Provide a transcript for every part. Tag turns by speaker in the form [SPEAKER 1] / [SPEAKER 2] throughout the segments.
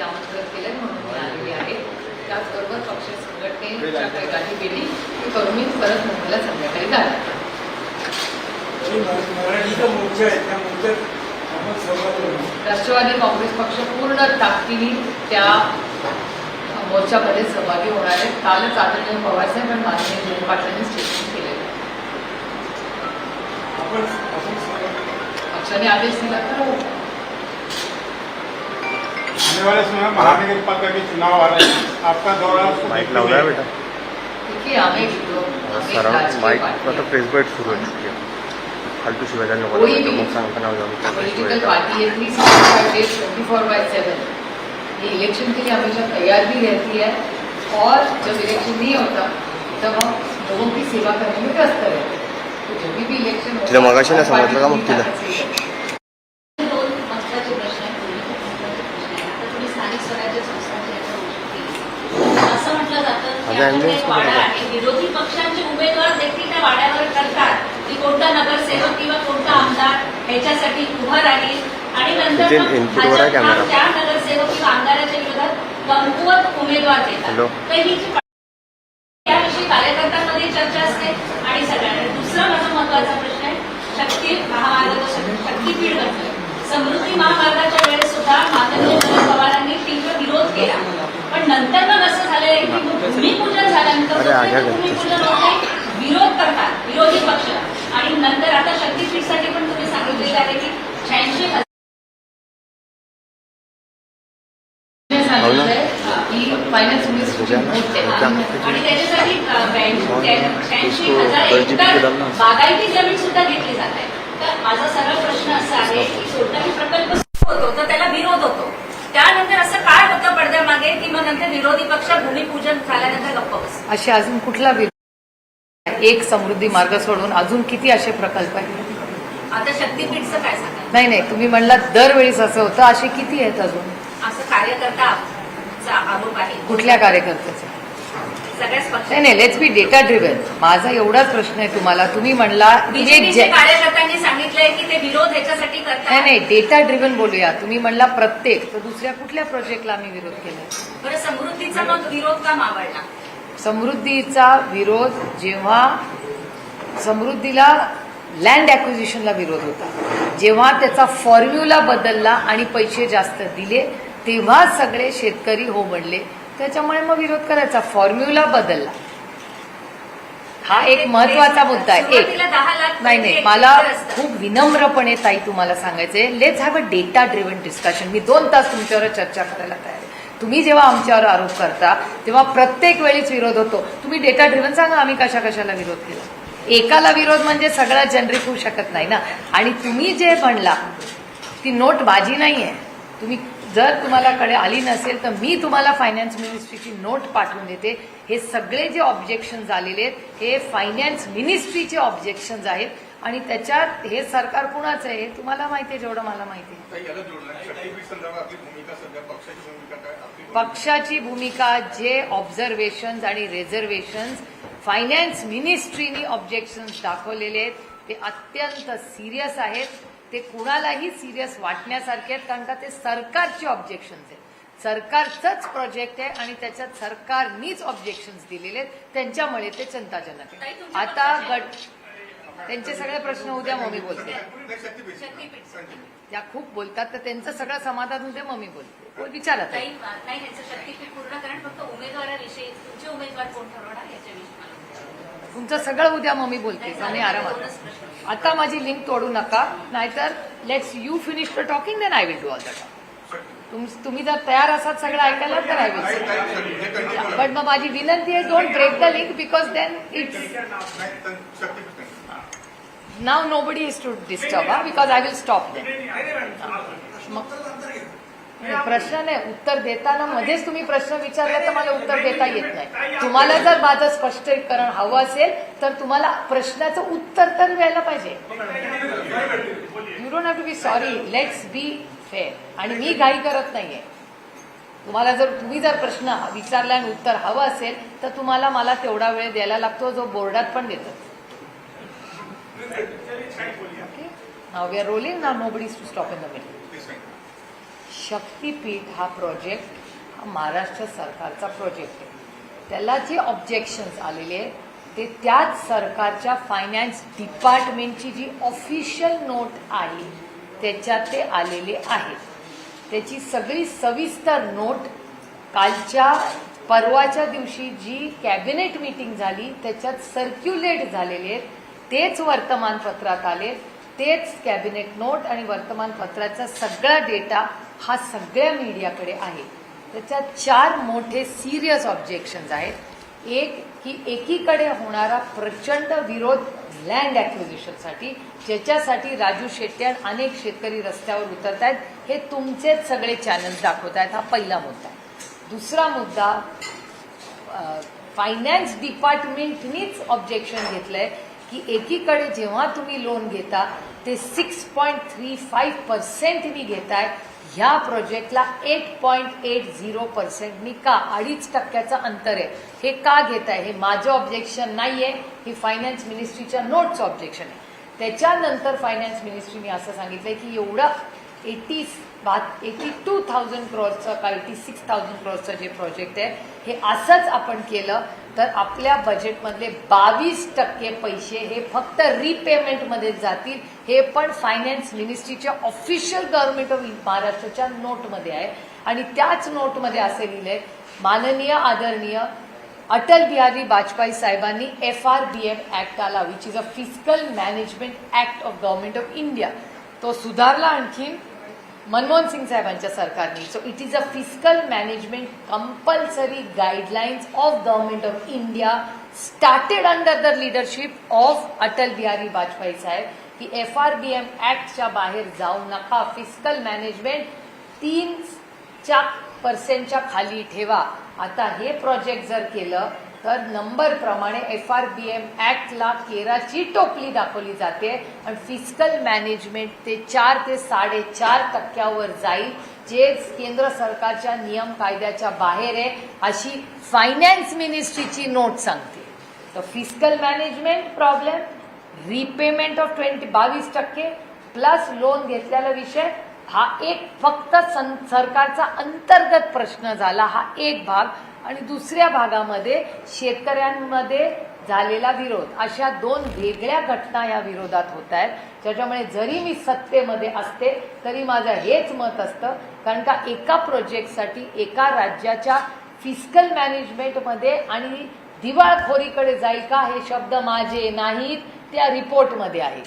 [SPEAKER 1] वरती आमंत्रण केलं म्हणून मी आलेली आहे. त्याचबरोबर पक्ष संघटनेच्या काही गाठी गेली ती करून मी परत मुंबईला संध्याकाळी जाणार. राष्ट्रवादी काँग्रेस पक्ष पूर्ण ताकदीने त्या मोर्चामध्ये सहभागी होणार आहे. कालच आदरणीय पवारसाहेब आणि माननीय जयंत पाटलांनी स्टेटमेंट केलेलं
[SPEAKER 2] सहभागी
[SPEAKER 1] पक्षाने आदेश दिला तर हो.
[SPEAKER 3] आने वाले समय में महानगर पालिका के चुनाव आ रहे हैं। आपका दौरा
[SPEAKER 4] माईक
[SPEAKER 3] देखते
[SPEAKER 4] लावला
[SPEAKER 3] हुए
[SPEAKER 4] बेटा?
[SPEAKER 1] लोग राजकीय
[SPEAKER 4] माईक
[SPEAKER 1] पार्टी
[SPEAKER 4] आता प्रेस सुरू आहे फालतू शिवाय मग
[SPEAKER 1] पॉलिटिकल पार्टी है three sixty five days twenty four by seven ये इलेक्शन के लिए हमेशा तैयार भी रहती है। और जब इलेक्शन नहीं होता तब हम लोगों की सेवा करने में व्यस्त रहते हैं। तो जब भी इलेक्शन
[SPEAKER 4] तिला मगाशी समजलं का मग तिला?
[SPEAKER 5] विरोधी पक्षांचे उमेदवार देखील त्या वाड्यावर करतात. की कोणता नगरसेवक किंवा कोणता आमदार ह्याच्यासाठी उभा राहील. आणि नंतर. त्या नगरसेवक किंवा आमदाराच्या विरोधात कमकुवत उमेदवार. देतात. तर ही जी त्याविषयी कार्यकर्त्यांमध्ये चर्चा असते. आणि सगळ्यांना दुसरा माझा महत्त्वाचा प्रश्न आहे शक्ती महामार्गाचा शक्तीपीठ घडलं समृद्धी महामार्गाच्या वेळेस सुद्धा माननीय शरद पवारांनी तीव्र विरोध केला. पण नंतर मग असं झालंय की मग भूमिपूजन होत नाही, विरोध करतात विरोधी पक्ष. आणि नंतर आता शक्तीपीठसाठी पण तुम्ही सांगितलेलं आहे की शहाऐंशी
[SPEAKER 1] फायनान्स आहे.
[SPEAKER 5] आणि त्याच्यासाठी
[SPEAKER 4] हो,
[SPEAKER 5] शहाऐंशी हजार. बागायती जमीन सुद्धा घेतली जात. आहे तर माझा सरळ प्रश्न असा आहे की प्रकल्प होतो तर त्याला विरोध होतो. त्यानंतर असं काय होतं पडद्यामागे? की मग नंतर विरोधी पक्ष भूमिपूजन झाल्यानंतर गप्प बसतो
[SPEAKER 1] असे अजून कुठला विरोध? एक समृद्धी मार्ग सोडून अजून किती असे प्रकल्प आहेत?
[SPEAKER 5] आता शक्तीपीठचं काय सांगा
[SPEAKER 1] नाही नाही तुम्ही म्हणलात दरवेळीच असं होतं. असे किती आहेत अजून?
[SPEAKER 5] असं कार्यकर्ता आरोप आहे.
[SPEAKER 1] कुठल्या कार्यकर्त्याचे? नाही नाही लेट्स बी डेटा ड्रिव्हन माझा एवढाच प्रश्न आहे तुम्हाला. तुम्ही म्हणला
[SPEAKER 5] कार्यकर्त्यांनी सांगितलंय की ते विरोध ह्याच्यासाठी
[SPEAKER 1] नाही
[SPEAKER 5] करतात.
[SPEAKER 1] नाही डेटा ड्रिव्हन बोलूया. तुम्ही म्हणला प्रत्येक तर दुसऱ्या कुठल्या प्रोजेक्टला आम्ही विरोध केला
[SPEAKER 5] बरं समृद्धीचा मग विरोध का मावळला?
[SPEAKER 1] समृद्धीचा विरोध जेव्हा समृद्धीला लँड ॲक्विजिशनला विरोध होता. जेव्हा त्याचा फॉर्म्युला बदलला आणि पैसे जास्त दिले तेव्हा सगळे शेतकरी हो म्हणले त्याच्यामुळे मग विरोध करायचा. फॉर्म्युला बदलला. हा एक महत्त्वाचा मुद्दा आहे. एक. नाही नाही.
[SPEAKER 5] एक
[SPEAKER 1] मला. खूप विनम्रपणे ताई तुम्हाला सांगायचंय. Let's have a data driven discussion मी दोन तास तुमच्यावर चर्चा करायला तयार आहे. तुम्ही जेव्हा आमच्यावर आरोप करता तेव्हा प्रत्येक वेळीच विरोध होतो. तुम्ही डेटा ड्रिव्हन सांगा आम्ही कशा कशाला विरोध केला? एकाला विरोध म्हणजे सगळा जनरिक होऊ शकत नाही ना. आणि तुम्ही जे म्हणला ती नोट माझी नाही आहे तुम्ही जर तुम्हाला कडे आली नसेल तर मी तुम्हाला फायनान्स मिनिस्ट्रीची नोट पाठवून देते. हे सगळे जे ऑब्जेक्शन आलेले आहेत हे फायनान्स मिनिस्ट्रीचे ऑब्जेक्शन्स आहेत. आणि त्याच्यात हे सरकार कुणाचं आहे हे तुम्हाला माहिती आहे जेवढं मला माहिती आहे.
[SPEAKER 3] पक्षाची भूमिका
[SPEAKER 1] पक्षाची जे ऑब्झर्वेशन्स आणि रिझर्वेशन्स फायनान्स मिनिस्ट्रीनी ऑब्जेक्शन्स दाखवलेले आहेत. ते अत्यंत सिरियस आहेत. ते कुणालाही सिरियस वाटण्यासारखे आहेत कारण का ते सरकारचे ऑब्जेक्शन्स आहेत. सरकारचंच प्रोजेक्ट आहे आणि त्याच्यात सरकारनीच ऑब्जेक्शन्स दिलेले आहेत. त्यांच्यामुळे ते चिंताजनक आहे. आता गट त्यांचे सगळे प्रश्न उद्या मम्मी बोलते. त्या खूप बोलतात तर त्यांचं सगळं समाधान उद्या मम्मी बोलते. बोल, विचारा ताई.
[SPEAKER 5] काही नाही पूर्ण कारण फक्त उमेदवाराविषयी तुमचे उमेदवार कोण ठरवणार याच्याविषयी.
[SPEAKER 1] तुमचं सगळं उद्या मम्मी बोलते
[SPEAKER 5] नाही,
[SPEAKER 1] आणि आरामात. आता माझी लिंक तोडू नका नाहीतर let's you finish the talking then I will do all the talk तुम्ही जर तयार असाल सगळं ऐकायला तर आय विल. बट मग माझी विनंती आहे don't break the link because then it's
[SPEAKER 3] नाही, तर शक्तीपीठ कंटिन्यू. हा.
[SPEAKER 1] Now nobody is to disturb प्रश्न नाही उत्तर देताना मध्येच तुम्ही प्रश्न विचारला तर मला उत्तर देता येत नाही. तुम्हाला जर माझं स्पष्टीकरण हवं असेल तर तुम्हाला प्रश्नाचं उत्तर तर द्यायला पाहिजे. You don't have to be sorry let's be fair आणि मी घाई करत नाहीये. तुम्हाला जर तुम्ही जर प्रश्न विचारला आणि उत्तर हवं असेल तर तुम्हाला मला तेवढा वेळ द्यायला लागतो जो बोर्डात पण देतो. Okay now we are rolling ना nobody to stop in the middle Shaktipeeth हा प्रोजेक्ट हा महाराष्ट्र सरकारचा प्रोजेक्ट आहे. त्याला जे ऑब्जेक्शन्स आलेले आहेत ते त्याच सरकारच्या फायनान्स डिपार्टमेंटची जी ऑफिशियल नोट आहे त्याच्यात ते आलेले आहेत. त्याची सगळी सविस्तर नोट कालच्या परवाच्या दिवशी जी कॅबिनेट मीटिंग झाली त्याच्यात सर्क्युलेट झालेले आहेत. तेच वर्तमानपत्रात आले तेच कॅबिनेट नोट आणि वर्तमानपत्राचा सगळा डेटा हा सगळ्या मीडियाकडे आहे. त्याच्यात चार मोठे सिरियस ऑब्जेक्शन्स आहेत. एक की एकीकडे होणारा प्रचंड विरोध लँड ॲक्विजिशनसाठी ज्याच्यासाठी राजू शेट्टी आणि अनेक शेतकरी रस्त्यावर उतरत आहेत हे तुमचेच सगळे चॅनल्स दाखवत आहेत हा पहिला मुद्दा दुसरा मुद्दा फायनान्स डिपार्टमेंटनीच ऑब्जेक्शन घेतलंय की एकीकडे जेव्हा तुम्ही लोन घेता ते सिक्स पॉईंट थ्री फाईव्ह पर्सेंटनी घेताय ह्या प्रोजेक्टला एट पॉईंट एट झिरो पर्सेंटनी का अडीच टक्क्याचं अंतर आहे? हे का घेत आहे हे माझं ऑब्जेक्शन नाहीये. हे फायनान्स मिनिस्ट्रीच्या नोटचं ऑब्जेक्शन आहे. त्याच्यानंतर फायनान्स मिनिस्ट्रीने असं सांगितलंय की एवढं एटी एटी टू थाउजंड क्रोअर्सचं का एटी सिक्स थाउजंड क्रोअर्सचं जे प्रोजेक्ट आहे हे असंच आपण केलं तर आपल्या बजेटमधले बावीस टक्के पैसे हे फक्त रिपेमेंटमध्ये जातील. हे पण फायनान्स मिनिस्ट्रीच्या ऑफिशियल गव्हर्नमेंट ऑफ महाराष्ट्राच्या नोटमध्ये आहे. आणि त्याच नोटमध्ये असे लिहिले माननीय आदरणीय अटल बिहारी वाजपेयी साहेबांनी F R B M act आला which is a physical management act of government of India तो सुधारला आणखीन मनमोहन सिंग साहेबांच्या सरकारने. So it is a fiscal management compulsory guidelines of government of India started under the leadership of Atal Bihari Vajpayee साहेब की F R B M ऍक्टच्या बाहेर जाऊ नका. फिस्कल मॅनेजमेंट तीन च्या पर्सेंटच्या खाली ठेवा. आता हे प्रोजेक्ट जर केलं तर नंबरप्रमाणे एफ आर बी एम ॲक्टला केराची टोपली दाखवली जाते. आणि फिजिकल मॅनेजमेंट ते चार ते साडेचार टक्क्यावर जाईल जे केंद्र सरकारच्या नियम कायद्याच्या बाहेर आहे अशी फायनान्स मिनिस्ट्रीची नोट सांगते. तर physical management problem repayment of twenty बावीस टक्के प्लस लोन घेतलेला विषय हा एक फक्त सं- सरकारचा अंतर्गत प्रश्न झाला हा एक भाग. आणि दुसऱ्या भागामध्ये शेतकऱ्यांमध्ये झालेला विरोध. अशा दोन वेगळ्या घटना या विरोधात होत आहेत. त्याच्यामुळे जरी मी सत्तेमध्ये असते तरी माझं हेच मत असतं कारण का एका प्रोजेक्टसाठी एका राज्याच्या फिस्कल मॅनेजमेंटमध्ये आणि दिवाळखोरीकडे जाईल का हे शब्द माझे नाहीत त्या रिपोर्टमध्ये आहेत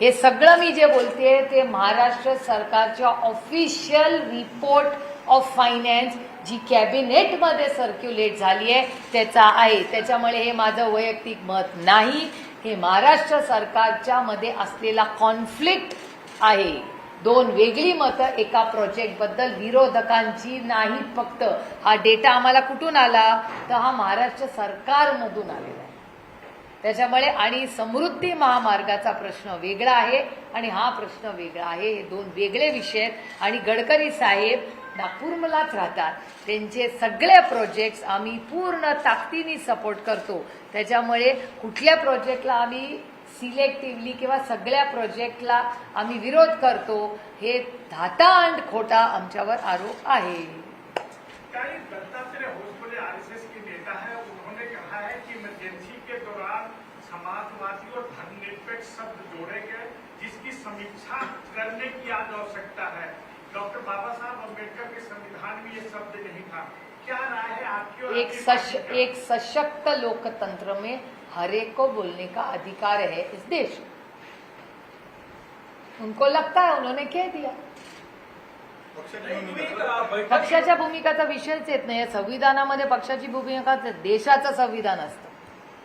[SPEAKER 1] हे सगळं मी जे बोलते ते महाराष्ट्र सरकारच्या ऑफिशियल रिपोर्ट ऑफ फायनान्स जी कॅबिनेटमध्ये सर्क्युलेट झाली आहे त्याचा आहे. त्याच्यामुळे हे माझं वैयक्तिक मत नाही. हे महाराष्ट्र सरकारच्या मध्ये असलेला कॉन्फ्लिक्ट आहे. दोन वेगळी मतं एका प्रोजेक्टबद्दल विरोधकांची नाही फक्त. हा डेटा आम्हाला कुठून आला? तर हा महाराष्ट्र सरकारमधून आलेला आहे. त्याच्यामुळे आणि समृद्धी महामार्गाचा प्रश्न वेगळा आहे आणि हा प्रश्न वेगळा आहे. हे दोन वेगळे विषय आहेत. आणि गडकरी साहेब नागपूरमलाच राहतात. त्यांचे सगळे प्रोजेक्ट्स आम्ही पूर्ण ताकदीने सपोर्ट करतो. त्याच्यामुळे कुठल्या प्रोजेक्टला आम्ही सिलेक्टिव्हली किंवा सगळ्या प्रोजेक्टला आम्ही विरोध करतो हे धाता आणि खोटा आमच्यावर आरोप आहे.
[SPEAKER 3] समाजवादी और धर्मनिरपेक्ष शब्द जोड़े गए जिसकी समीक्षा करने की आज आवश्यकता है। डॉक्टर बाबा साहब अम्बेडकर के संविधान में ये शब्द नहीं था। क्या राय है आपकी और
[SPEAKER 1] एक सश? एक सशक्त लोकतंत्र में हर एक को बोलने का अधिकार है इस देश में। उनको लगता है उन्होंने कह दिया। पक्षाच्या भूमिकाचा विषयच येत नाही. संविधानामध्ये पक्षाची भूमिका देशाचं संविधान असतं.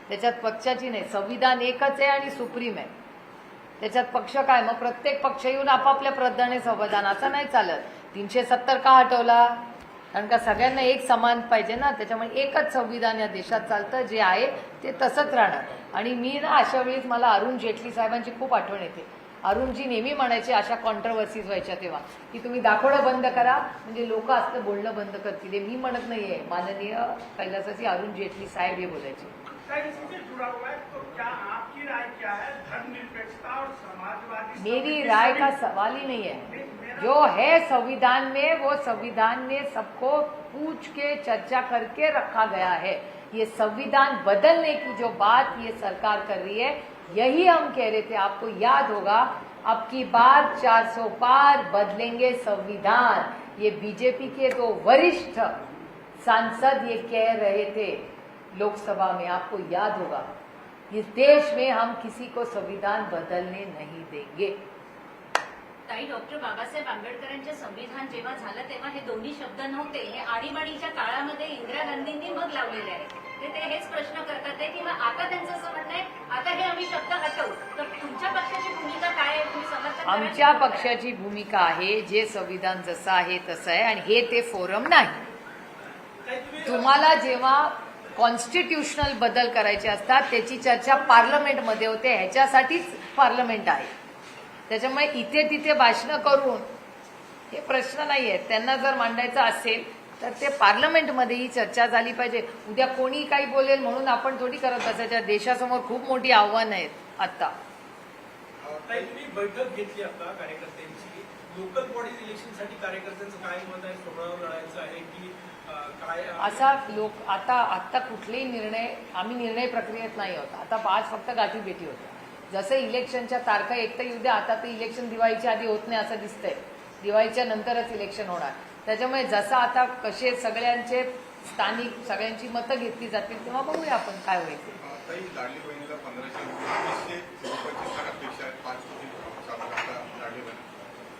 [SPEAKER 1] त्याच्यात पक्षाची नाही. संविधान एकच आहे आणि सुप्रीम आहे. त्याच्यात पक्ष काय? मग प्रत्येक पक्ष येऊन आपापल्या प्रधाने संविधान असं नाही चालत. तीनशे सत्तर का हटवला? कारण का सगळ्यांना एक समान पाहिजे ना? त्याच्यामुळे एकच संविधान या देशात चालतं जे आहे ते तसंच राहणार. आणि मी ना अशा वेळेस मला अरुण जेटली साहेबांची खूप आठवण येते. अरुणजी नेहमी म्हणायचे अशा कॉन्ट्रवर्सीज व्हायच्या तेव्हा की तुम्ही दाखवणं बंद करा. म्हणजे लोक असं बोलणं बंद करतील. मी म्हणत नाहीये. माननीय कैलासाची अरुण जेटली साहेब हे बोलायचे.
[SPEAKER 3] तो
[SPEAKER 1] मेरी राय का सवाल ही नहीं है। जो है संविधान में वो संविधान में सबको पूछ के चर्चा करके रखा गया है। ये संविधान बदलने की जो बात ये सरकार कर रही है यही हम कह रहे थे। आपको याद होगा अब की बार 400 पार बदलेंगे संविधान। ये बीजेपी के दो वरिष्ठ सांसद ये कह रहे थे। लोकसभा में आपको याद होगा इस देश में हम किसी को संविधान बदलने नहीं देंगे।
[SPEAKER 5] ताई डॉक्टर बाबासाहेब आंबेडकरांचे संविधान जेव्हा झालं तेव्हा हे दोन्ही शब्द नव्हते. हे आणीबाणीच्या काळामध्ये इंदिरा गांधींनी मग लावलेले आहे ते ते हेच प्रश्न करतात आहे की मग आता त्यांचं असं म्हणणं आहे आता हे आम्ही शब्द हटवू. तर तुमच्या पक्षाची भूमिका काय आहे? तुम्ही समर्थन कराल?
[SPEAKER 1] आमच्या पक्षाची भूमिका आहे जे संविधान जसं आहे तसं आहे आणि हे ते फोरम नाही. तुम्हाला जेव्हा कॉन्स्टिट्युशनल बदल करायचे असतात त्याची चर्चा पार्लमेंटमध्ये होते ह्याच्यासाठीच पार्लमेंट आहे. त्याच्यामुळे इथे तिथे भाषणं करून हे प्रश्न नाही आहेत त्यांना जर मांडायचं असेल तर ते पार्लमेंटमध्येही चर्चा झाली पाहिजे. उद्या कोणी काही बोलेल म्हणून आपण थोडी करत असायच्या देशासमोर खूप मोठी आव्हानं आहेत आता.
[SPEAKER 6] बैठक घेतली आता कार्यकर्त्यांची. लोकल बॉडीज इलेक्शनसाठी कार्यकर्त्यांचं काय मत आहे? सोहळा लढायचं आहे की
[SPEAKER 1] असा लोक आता आता कुठलेही निर्णय आम्ही निर्णय प्रक्रियेत नाही होत आता आज फक्त गाठी भेटी होत्या. जसं इलेक्शनच्या तारखा एक तर येऊ द्या आता ते इलेक्शन दिवाळीच्या आधी होत नाही असं दिसतंय. दिवाळीच्या नंतरच इलेक्शन होणार. त्याच्यामुळे जसं आता कसे सगळ्यांचे स्थानिक सगळ्यांची मतं घेतली जातील तेव्हा बघूया आपण काय होईल ते.
[SPEAKER 7] ताई लाडली बहिणीला पंधराशे वीसशे रुपयाची फार अपेक्षा आहे पाच कोटी सामान्यतः लाडली बहीण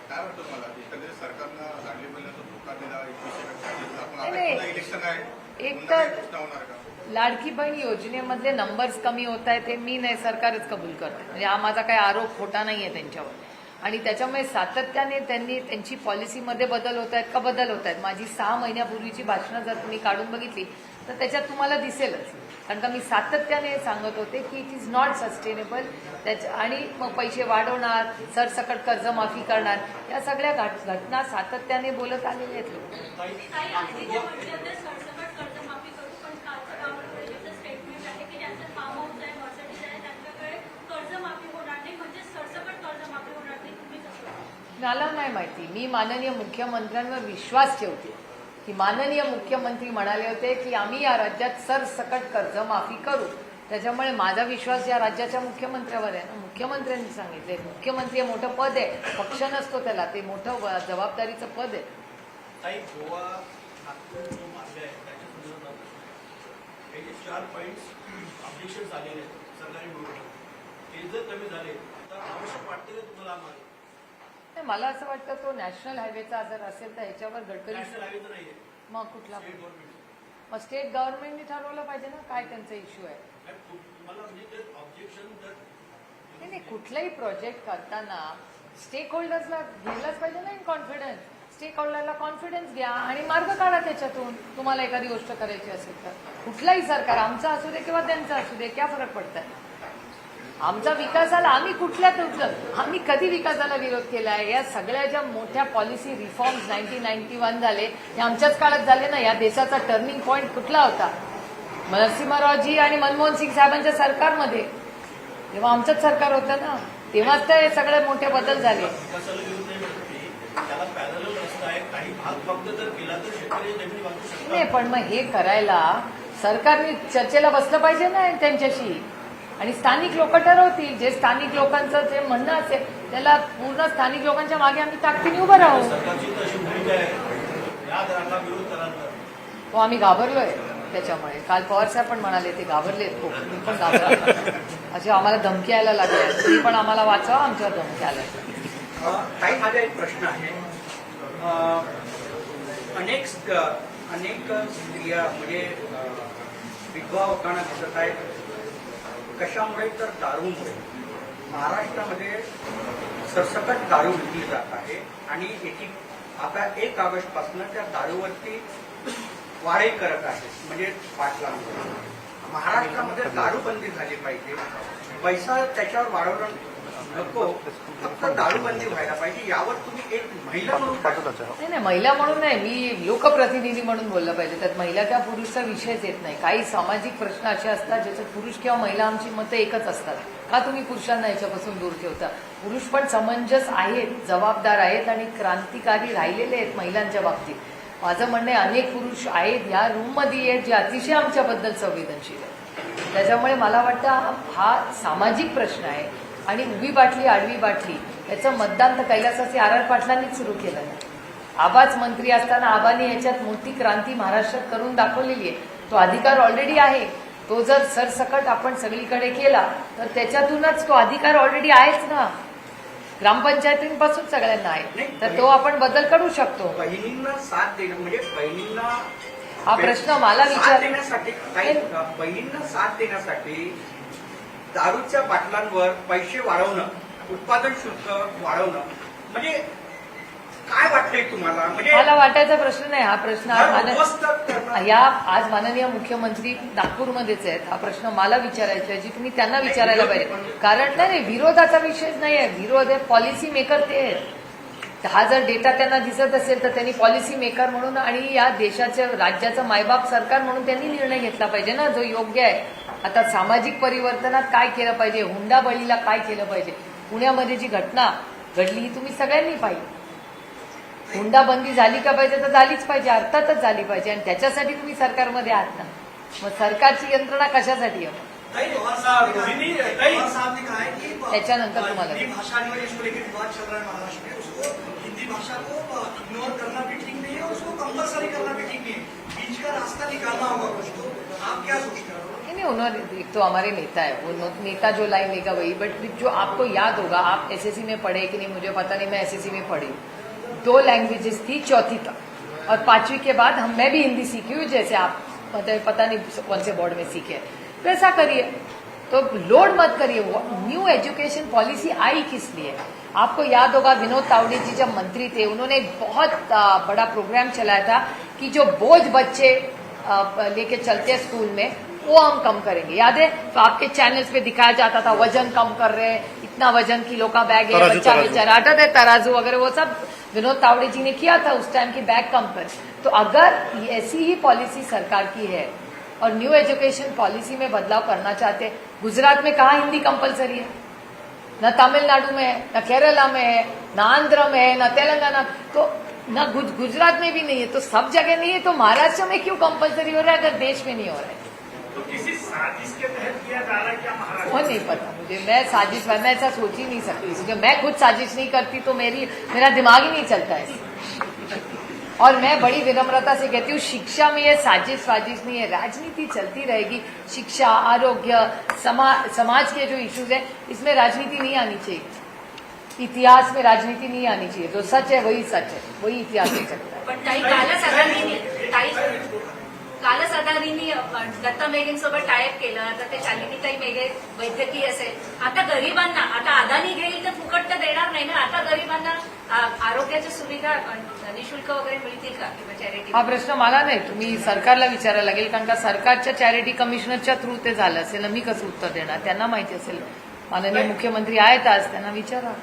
[SPEAKER 7] काय वाटतं मला एकंदरीत सरकारनं लाडली बहिणीला जो धोका दिला एकवीसशे टक्के आपण आता
[SPEAKER 1] नाही,
[SPEAKER 7] पुन्हा इलेक्शन आहे
[SPEAKER 1] एक तर- लाडकी बहीण योजनेमधले नंबर्स कमी होत आहेत हे मी नाही सरकारच कबूल करते म्हणजे हा माझा काही आरोप खोटा नाही आहे त्यांच्यावर. आणि त्याच्यामुळे सातत्याने त्यांनी त्यांची पॉलिसीमध्ये बदल होत आहेत का बदल होत आहेत? माझी सहा महिन्यापूर्वीची भाषणं जर तुम्ही काढून बघितली तर त्याच्यात तुम्हाला दिसेलच. कारण का मी सातत्याने सांगत होते की इट इज नॉट सस्टेनेबल त्याच्या आणि मग पैसे वाढवणार सरसकट कर्जमाफी करणार या सगळ्या घट- घटना सातत्याने बोलत आलेल्या आहेत लोक
[SPEAKER 5] ताई, अगदी त्या म्हटल्यानंतर सरसकट कर्जमाफी करू पण कालचं गावाकडे स्टेटमेंट आहे की ज्यांचं फार्म हाऊस आहे मर्सिडीज आहे त्यांच्याकडे कर्जमाफी होणार नाही म्हणजे सरसकट कर्जमाफी होणार नाही तुम्ही कसं
[SPEAKER 1] नाही माहिती? मी माननीय मुख्यमंत्र्यांवर विश्वास ठेवते. की माननीय मुख्यमंत्री म्हणाले होते की आम्ही या राज्यात सरसकट कर्जमाफी करू. त्याच्यामुळे माझा विश्वास या राज्याच्या मुख्यमंत्र्यावर आहे. ना मुख्यमंत्र्यांनी सांगितले मुख्यमंत्री हे मोठं पद आहे. पक्ष नसतो त्याला. ते मोठं जबाबदारीचं पद आहे.
[SPEAKER 6] ते जर कमी झाले तर आवश्यक वाटते तुम्हाला
[SPEAKER 1] नाही, मला असं वाटतं तो नॅशनल हायवेचा जर असेल तर ह्याच्यावर गडकरी मग कुठला? मग स्टेट गव्हर्नमेंटने ठरवलं पाहिजे ना काय त्यांचा इश्यू आहे.
[SPEAKER 6] तुम्हाला म्हणजे
[SPEAKER 1] नाही नाही कुठलाही प्रोजेक्ट करताना स्टेक होल्डर्सला घ्यायलाच पाहिजे ना इन कॉन्फिडन्स स्टेक होल्डरला कॉन्फिडन्स घ्या आणि मार्ग काढा त्याच्यातून. तुम्हाला एखादी गोष्ट करायची असेल तर. कुठलाही सरकार आमचा असू दे किंवा त्यांचा असू दे क्या फरक पडत आमचा विकासाला आम्ही कुठल्या आम्ही कधी विकासाला विरोध केला आहे या सगळ्या ज्या मोठ्या policy reforms nineteen ninety one झाले हे आमच्याच काळात झाले ना? या देशाचा टर्निंग पॉईंट कुठला होता? नरसिंहरावजी आणि मनमोहन सिंग साहेबांच्या सरकारमध्ये. तेव्हा आमचंच सरकार होतं ना तेव्हाच तर हे सगळे मोठे बदल झाले.
[SPEAKER 6] नाही
[SPEAKER 1] पण मग हे करायला सरकारने चर्चेला बसलं पाहिजे ना त्यांच्याशी? आणि स्थानिक लोक ठरवतील. जे स्थानिक लोकांचं जे म्हणणं असेल त्याला पूर्ण स्थानिक लोकांच्या मागे आम्ही ताकदीने उभं राहू. हो आम्ही घाबरलोय त्याच्यामुळे. काल पवार साहेब पण म्हणाले ते घाबरले खूप. मी पण घाबरले असे आम्हाला धमकी यायला लागल्या तुम्ही पण आम्हाला वाचवा आमच्यावर धमकी आल्या.
[SPEAKER 8] काही माझा एक प्रश्न आहे. अनेक अनेक स्त्रिया म्हणजे विधवा होताना दिसत आहेत. कशामुळे तर दारूमुळे. महाराष्ट्रामध्ये सरसकट दारू विकली जात आहे आणि एकी आता एक ऑगस्टपासून त्या दारूवरती वारे करत आहे म्हणजे पाटलांवर. महाराष्ट्रामध्ये दारूबंदी झाली पाहिजे. पैसा त्याच्यावर वाढवणं नको. फक्त दारूबंदी व्हायला पाहिजे. यावर तुम्ही एक महिला म्हणून.
[SPEAKER 1] नाही नाही महिला म्हणून नाही. मी लोकप्रतिनिधी म्हणून बोललं पाहिजे. त्यात महिला त्या पुरुषचा विषयच येत नाही. काही सामाजिक प्रश्न असे असतात ज्याच्यात पुरुष किंवा महिला आमची मतं एकच असतात. का तुम्ही पुरुषांना याच्यापासून दूर ठेवता? पुरुष पण समंजस आहेत जबाबदार आहेत आणि क्रांतिकारी राहिलेले आहेत महिलांच्या बाबतीत. माझं म्हणणं आहे अनेक पुरुष आहेत या रूममध्ये आहेत जे अतिशय आमच्याबद्दल संवेदनशील आहेत. त्याच्यामुळे मला वाटतं हा- हा सामाजिक प्रश्न आहे. आणि उभी बाटली आडवी बाटली. याचं मतदान तर कैलासाचे आर आर पाटलांनीच सुरू केलं आहे आबाच मंत्री असताना आबानी याच्यात मोठी क्रांती महाराष्ट्रात करून दाखवलेली आहे. तो अधिकार ऑलरेडी आहे. तो जर सरसकट आपण सगळीकडे केला तर त्याच्यातूनच तो अधिकार ऑलरेडी आहेच ना. ग्रामपंचायतींपासून सगळ्यांना आहे. तर तो आपण बदल करू शकतो.
[SPEAKER 8] बहिणींना साथ देणं म्हणजे बहिणींना
[SPEAKER 1] हा प्रश्न मला विचार
[SPEAKER 8] बहिणींना साथ देण्यासाठी दारूच्या बाटलांवर पैसे वाढवणं उत्पादन शुल्क वाढवणं म्हणजे काय वाटतंय तुम्हाला? म्हणजे
[SPEAKER 1] मला वाटायचा प्रश्न नाही हा प्रश्न आज या आज माननीय मुख्यमंत्री नागपूरमध्येच आहेत. हा प्रश्न मला विचारायचा आहे जी तुम्ही त्यांना विचारायला पाहिजे. कारण नाही नाही, विरोधाचा विषयच नाही आहे. विरोध आहे पॉलिसी मेकर ते आहेत. हा जर डेटा त्यांना दिसत असेल तर त्यांनी पॉलिसी मेकर म्हणून आणि या देशाच्या राज्याचं मायबाप सरकार म्हणून त्यांनी निर्णय घेतला पाहिजे ना जो योग्य आहे. आता सामाजिक परिवर्तनात काय केलं पाहिजे? हुंडाबळीला काय केलं पाहिजे? पुण्यामध्ये जी घटना घडली ही तुम्ही सगळ्यांनी पाहिली. हुंडाबंदी झाली का पाहिजे तर झालीच पाहिजे अर्थातच झाली पाहिजे. आणि त्याच्यासाठी तुम्ही सरकारमध्ये आहात ना. मग सरकारची यंत्रणा कशासाठी आहे?
[SPEAKER 9] है
[SPEAKER 1] त्याच्यानंतर तुम्हाला
[SPEAKER 9] हिंदी नहीं तो
[SPEAKER 1] उन्होंने एक तो हमारे नेता है, वो नेता जो लाइन लेगा वही बट जो आपको याद होगा, आप एसएससी में पढ़े कि नहीं, मुझे पता नहीं, मैं एसएससी में पढ़ी। दो लैंग्वेजेस थी, चौथी तक। और पांचवी के बाद हम, मैं भी हिंदी सीखी हूँ जैसे आप मतलब पता नहीं, कौन से बोर्ड में सीखे वैसा करिए। तो लोड मत करिए। न्यू एजुकेशन पॉलिसी आई किस लिए? आपको याद होगा, विनोद तावड़े जी जब मंत्री थे, उन्होंने एक बहुत बड़ा प्रोग्राम चलाया था कि जो बोझ बच्चे लेके चलते हैं स्कूल में वो हम कम करेंगे। याद है? तो आपके चैनल्स पे दिखाया जाता था वज़न कम कर रहे हैं इतना वज़न किलो का बैग है बच्चा। बेचारा आटा है तराजू। वगैरह वो सब विनोद तावड़े जी ने किया था उस टाइम की बैग कम कर। तो अगर ऐसी ही पॉलिसी सरकार की है और न्यू एजुकेशन पॉलिसी में बदलाव करना चाहते गुजरात में कहा हिंदी कंपलसरी है? न तमिलनाडु में है न केरला में है न आंध्र में है न तेलंगाना। तो न गुजरात में भी नहीं है तो सब जगह नहीं है तो महाराष्ट्र में क्यों कंपलसरी हो रहा है अगर देश में नहीं हो रहा है?
[SPEAKER 3] तो किसी साजिश के तहत किया जा रहा है क्या
[SPEAKER 1] वो नहीं पता मुझे। मैं साजिश मैं ऐसा सोच ही नहीं सकती। क्योंकि मैं खुद साजिश नहीं करती तो मेरी मेरा दिमाग ही नहीं चलता है और मैं बड़ी विनम्रता से कहती हूँ शिक्षा में ये साजिश साजिश नहीं है। राजनीति चलती रहेगी। शिक्षा आरोग्य समा, समाज के जो इश्यूज़ है इसमें राजनीति नहीं आनी चाहिए। इतिहास में राजनीति नहीं आनी चाहिए। जो सच है वही सच है। वही इतिहास हो चलता है।
[SPEAKER 5] कालच अदानीने दत्ता मेघेंसोबत टायप केलं. आता ते शालिनीताई मेघे वैद्यकीय असेल. आता गरिबांना आता अदानी घेईल तर फुकट तर देणार नाही ना. आता गरिबांना आरोग्याच्या सुविधा निशुल्क वगैरे मिळतील का किंवा चॅरिटी
[SPEAKER 1] हा प्रश्न मला नाही. तुम्ही सरकारला विचारायला लागेल कारण का सरकारच्या चॅरिटी कमिशनरच्या थ्रू ते झालं असेल मी कसं उत्तर देणार? त्यांना माहिती असेल. माननीय मुख्यमंत्री आहेत आज त्यांना विचारा.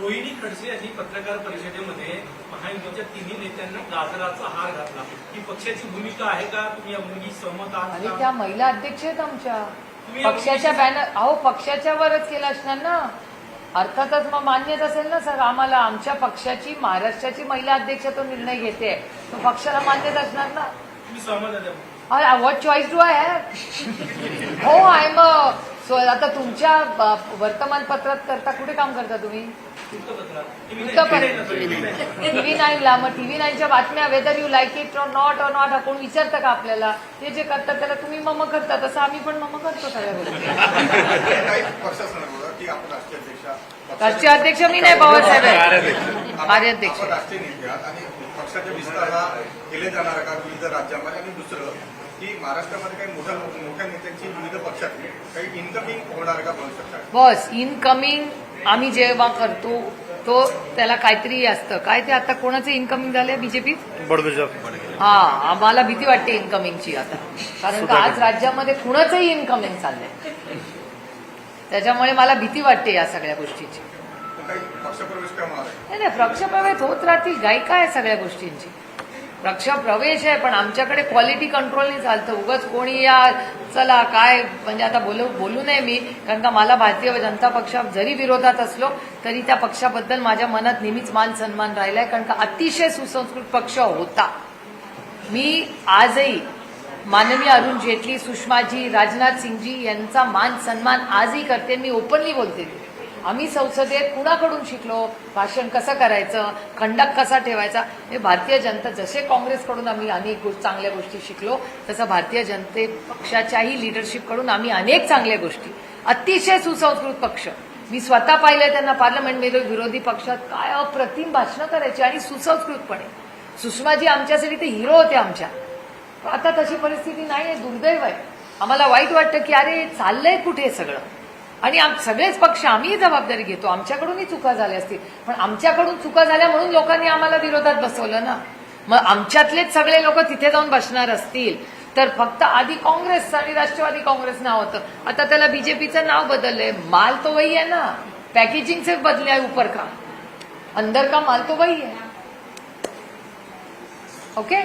[SPEAKER 6] रोहिणी खडसे यांनी पत्रकार परिषदेमध्ये महायुतीच्या तिन्ही नेत्यांना गाजराचा हार घातला. ही पक्षाची भूमिका आहे का? तुम्ही या भूमिकी सहमत आहात
[SPEAKER 1] आणि
[SPEAKER 6] का?
[SPEAKER 1] त्या महिला अध्यक्ष आहेत आमच्या.
[SPEAKER 6] तुम्ही या
[SPEAKER 1] पक्षाच्या बॅनर अहो पक्षाच्या वरच केलं असणार ना? अर्थातच मग मान्यच असेल ना सर आम्हाला? आमच्या पक्षाची महाराष्ट्राची महिला अध्यक्ष तो निर्णय घेते. तो पक्षाला मान्यच असणार ना?
[SPEAKER 6] तुम्ही सहमत
[SPEAKER 1] what choice do I have हो आय एम सो आता तुमच्या वर्तमानपत्रात करता कुठे काम करता तुम्ही? टीव्ही नाईनला मग टीव्ही नाईनच्या बातम्या whether you like it or not or not कोण विचारतं का आपल्याला? ते जे करतात त्याला तुम्ही मम करता तसं आम्ही पण मम करतो सगळ्या गोष्टी.
[SPEAKER 7] काही पक्षासंदर्भात बघा की आपण राष्ट्रीय अध्यक्षा
[SPEAKER 1] राष्ट्रीय अध्यक्ष मी नाही पवार साहेब आहे.
[SPEAKER 7] आपण-
[SPEAKER 1] कार्याध्यक्ष.
[SPEAKER 7] आपण राष्ट्रीय नेते आहात आणि पक्षाच्या विस्ताराला केले जाणार का विविध राज्यामध्ये आणि दुसरं. की महाराष्ट्रामध्ये काही मोठ्या मोठ्या नेत्यांची विविध पक्षात. काही इन्कमिंग होणार का भविष्यात
[SPEAKER 1] बस इनकमिंग आम्ही जेव्हा करतो तो त्याला काहीतरी असतं. काय ते आता कोणाचं इनकमिंग झालंय बीजेपीत
[SPEAKER 4] बडगुजर
[SPEAKER 1] हा आम्हाला भीती वाटते इन्कमिंगची आता. कारण का आज राज्यामध्ये कुणाचंही इन्कमिंग चाललंय. त्याच्यामुळे मला भीती वाटते या सगळ्या गोष्टीची. नाही नाही पक्षप्रवेश होत राहतील गायिका आहे सगळ्या गोष्टींची. रक्षा प्रवेश आहे पण आमच्याकडे क्वालिटी कंट्रोलनी चालतं. उगाच कोणी या चला काय म्हणजे आता बोलू बोलू नये मी कारण का मला भारतीय जनता पक्ष जरी विरोधात असलो तरी त्या पक्षाबद्दल माझ्या मनात नेहमीच मान सन्मान राहिलाय कारण का अतिशय सुसंस्कृत पक्ष होता. मी आजही माननीय अरुण जेटली सुषमाजी राजनाथ सिंगजी यांचा मान सन्मान आजही करते मी ओपनली बोलते. आम्ही संसदेत कुणाकडून शिकलो? भाषण कसं करायचं? खंडक कसा ठेवायचा? हे भारतीय जनता जसे काँग्रेसकडून आम्ही अनेक चांगल्या गोष्टी शिकलो तसं भारतीय जनते पक्षाच्याही लिडरशिपकडून आम्ही अनेक चांगल्या गोष्टी. अतिशय सुसंस्कृत पक्ष. मी स्वतः पाहिलंय त्यांना पार्लमेंटमध्ये विरोधी पक्षात काय अप्रतिम भाषणं करायची आणि सुसंस्कृतपणे. सुषमाजी आमच्यासाठी ते हिरो होते आमच्या. आता तशी परिस्थिती नाही आहे दुर्दैव आहे. आम्हाला वाईट वाटतं की अरे चाललंय कुठे सगळं? आणि सगळेच पक्ष आम्हीही जबाबदारी घेतो. आमच्याकडूनही चुका झाल्या असतील. पण आमच्याकडून चुका झाल्या म्हणून लोकांनी आम्हाला विरोधात बसवलं ना. मग आमच्यातलेच सगळे लोक तिथे जाऊन बसणार असतील. तर फक्त आधी काँग्रेस आणि राष्ट्रवादी काँग्रेस नाव होतं. आता त्याला बीजेपीचं नाव बदललंय. माल तो वही आहे ना. पॅकेजिंगचे बदले आहे ऊपर का अंदर का माल तो वही है ओके?